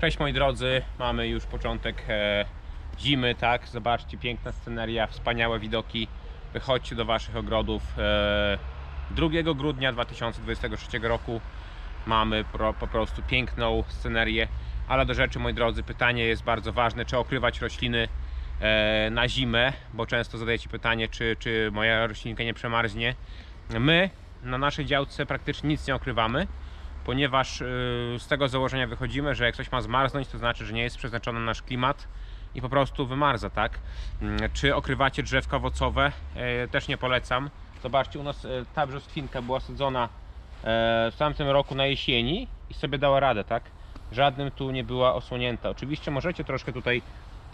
Cześć moi drodzy, mamy już początek e, zimy, tak? Zobaczcie, piękna sceneria, wspaniałe widoki. Wychodźcie do Waszych ogrodów. E, 2 grudnia 2023 roku mamy po prostu piękną scenerię. Ale do rzeczy, moi drodzy, pytanie jest bardzo ważne, czy okrywać rośliny e, na zimę, bo często zadajecie pytanie, czy, czy moja roślinka nie przemarznie. My na naszej działce praktycznie nic nie okrywamy ponieważ y, z tego założenia wychodzimy, że jak coś ma zmarznąć, to znaczy, że nie jest przeznaczony na nasz klimat i po prostu wymarza, tak? Mm, Czy okrywacie drzewka owocowe? E, Też nie polecam. Zobaczcie, u nas e, ta brzoskwinka była sadzona e, w tamtym roku na jesieni i sobie dała radę, tak? Żadnym tu nie była osłonięta. Oczywiście możecie troszkę tutaj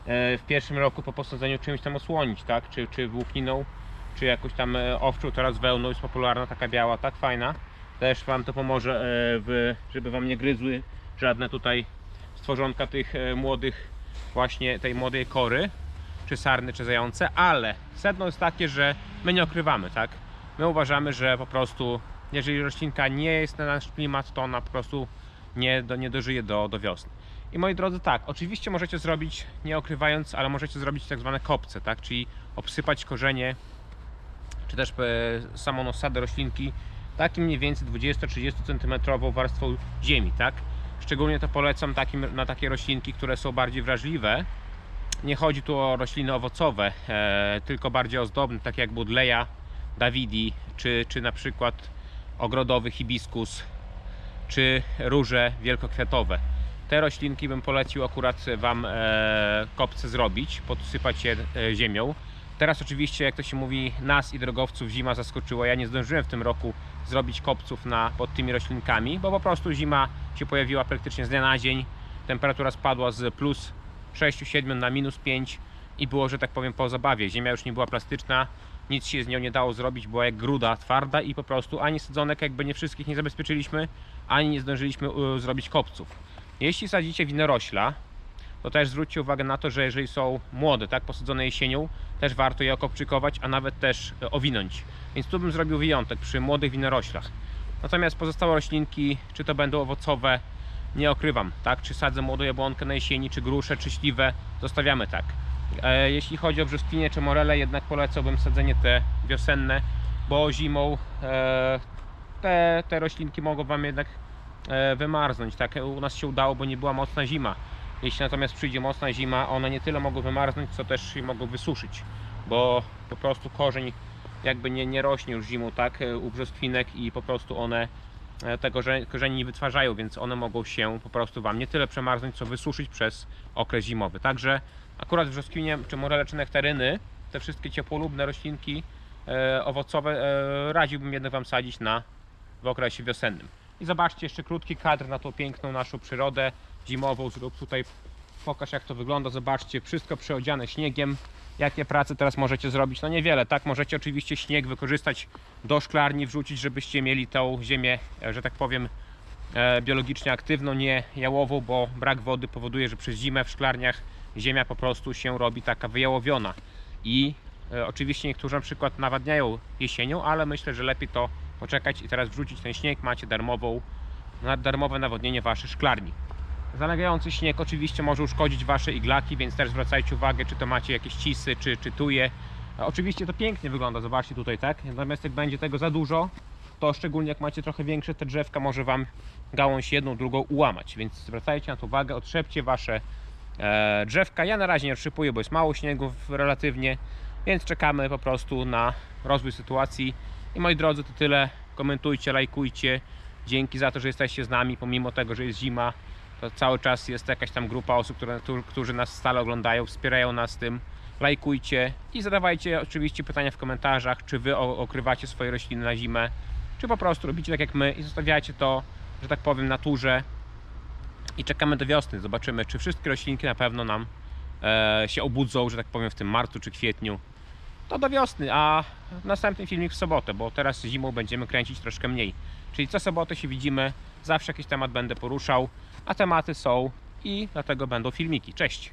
w pierwszym roku po posadzeniu czymś tam osłonić, tak? Czy, czy włókniną, czy jakąś tam owczą, teraz wełną jest popularna, taka biała, tak fajna też Wam to pomoże, e, w, żeby Wam nie gryzły żadne tutaj stworzonka tych e, młodych, właśnie tej młodej kory, czy sarny, czy zające, ale sedno jest takie, że my nie okrywamy, tak? My uważamy, że po prostu, jeżeli roślinka nie jest na nasz klimat, to ona po prostu nie, do, nie dożyje do, do wiosny. I moi drodzy, tak, oczywiście możecie zrobić, nie okrywając, ale możecie zrobić tak zwane kopce, tak? Czyli obsypać korzenie, czy też e, samą osadę roślinki takim mniej więcej 20-30 cm warstwą ziemi, tak? Szczególnie to polecam takim, na takie roślinki, które są bardziej wrażliwe. Nie chodzi tu o rośliny owocowe, e, tylko bardziej ozdobne, takie jak budleja, dawidi, czy, czy na przykład ogrodowy hibiskus, czy róże wielkokwiatowe. Te roślinki bym polecił akurat Wam e, kopce zrobić, podsypać je e, ziemią. Teraz oczywiście, jak to się mówi, nas i drogowców zima zaskoczyła. Ja nie zdążyłem w tym roku zrobić kopców na, pod tymi roślinkami, bo po prostu zima się pojawiła praktycznie z dnia na dzień. Temperatura spadła z plus 6-7 na minus 5 i było, że tak powiem, po zabawie. Ziemia już nie była plastyczna, nic się z nią nie dało zrobić, była jak gruda twarda i po prostu ani sadzonek jakby nie wszystkich nie zabezpieczyliśmy, ani nie zdążyliśmy y, zrobić kopców. Jeśli sadzicie winorośla, to też zwróćcie uwagę na to, że jeżeli są młode, tak, posadzone jesienią, też warto je okopczykować, a nawet też e, owinąć. Więc tu bym zrobił wyjątek przy młodych winoroślach. Natomiast pozostałe roślinki, czy to będą owocowe, nie okrywam, tak? Czy sadzę młodą jabłonkę na jesieni, czy gruszę, czy śliwę, zostawiamy tak. E, jeśli chodzi o brzoskwinie czy morele, jednak polecałbym sadzenie te wiosenne, bo zimą e, te, te roślinki mogą Wam jednak wymarznąć. Tak u nas się udało, bo nie była mocna zima. Jeśli natomiast przyjdzie mocna zima, one nie tyle mogą wymarznąć, co też mogą wysuszyć, bo po prostu korzeń jakby nie, nie rośnie już zimą, tak, e, u brzoskwinek i po prostu one e, te korze- korzeni nie wytwarzają, więc one mogą się po prostu Wam nie tyle przemarznąć, co wysuszyć przez okres zimowy. Także akurat brzoskwinie, czy morele, czy nektaryny, te wszystkie ciepłolubne roślinki e, owocowe e, radziłbym jednak Wam sadzić na, w okresie wiosennym. I zobaczcie jeszcze krótki kadr na tą piękną naszą przyrodę zimową. Zrób tutaj, pokaż jak to wygląda. Zobaczcie, wszystko przeodziane śniegiem. Jakie prace teraz możecie zrobić? No niewiele, tak? Możecie oczywiście śnieg wykorzystać do szklarni, wrzucić, żebyście mieli tą ziemię, e, że tak powiem, e, biologicznie aktywną, nie jałową, bo brak wody powoduje, że przez zimę w szklarniach ziemia po prostu się robi taka wyjałowiona. I e, oczywiście niektórzy na przykład nawadniają jesienią, ale myślę, że lepiej to poczekać i teraz wrzucić ten śnieg. Macie darmową, darmowe nawodnienie waszych szklarni. Zalegający śnieg oczywiście może uszkodzić wasze iglaki, więc też zwracajcie uwagę, czy to macie jakieś cisy, czy, czy tuje. Oczywiście to pięknie wygląda, zobaczcie tutaj, tak? Natomiast jak będzie tego za dużo, to szczególnie jak macie trochę większe te drzewka, może wam gałąź jedną, drugą ułamać. Więc zwracajcie na to uwagę, otrzepcie wasze e, drzewka. Ja na razie nie otrzepuję, bo jest mało śniegu relatywnie, więc czekamy po prostu na rozwój sytuacji. I moi drodzy, to tyle. Komentujcie, lajkujcie. Dzięki za to, że jesteście z nami, pomimo tego, że jest zima. To cały czas jest jakaś tam grupa osób, które, którzy- nas stale oglądają, wspierają nas tym. Lajkujcie i zadawajcie oczywiście pytania w komentarzach, czy wy okrywacie swoje rośliny na zimę, czy po prostu robicie tak jak my i zostawiacie to, że tak powiem, naturze i czekamy do wiosny. Zobaczymy, czy wszystkie roślinki na pewno nam e, się obudzą, że tak powiem, w tym marcu czy kwietniu. To do wiosny, a następny filmik w sobotę, bo teraz zimą będziemy kręcić troszkę mniej. Czyli co sobotę się widzimy, zawsze jakiś temat będę poruszał, a tematy są i dlatego będą filmiki. Cześć!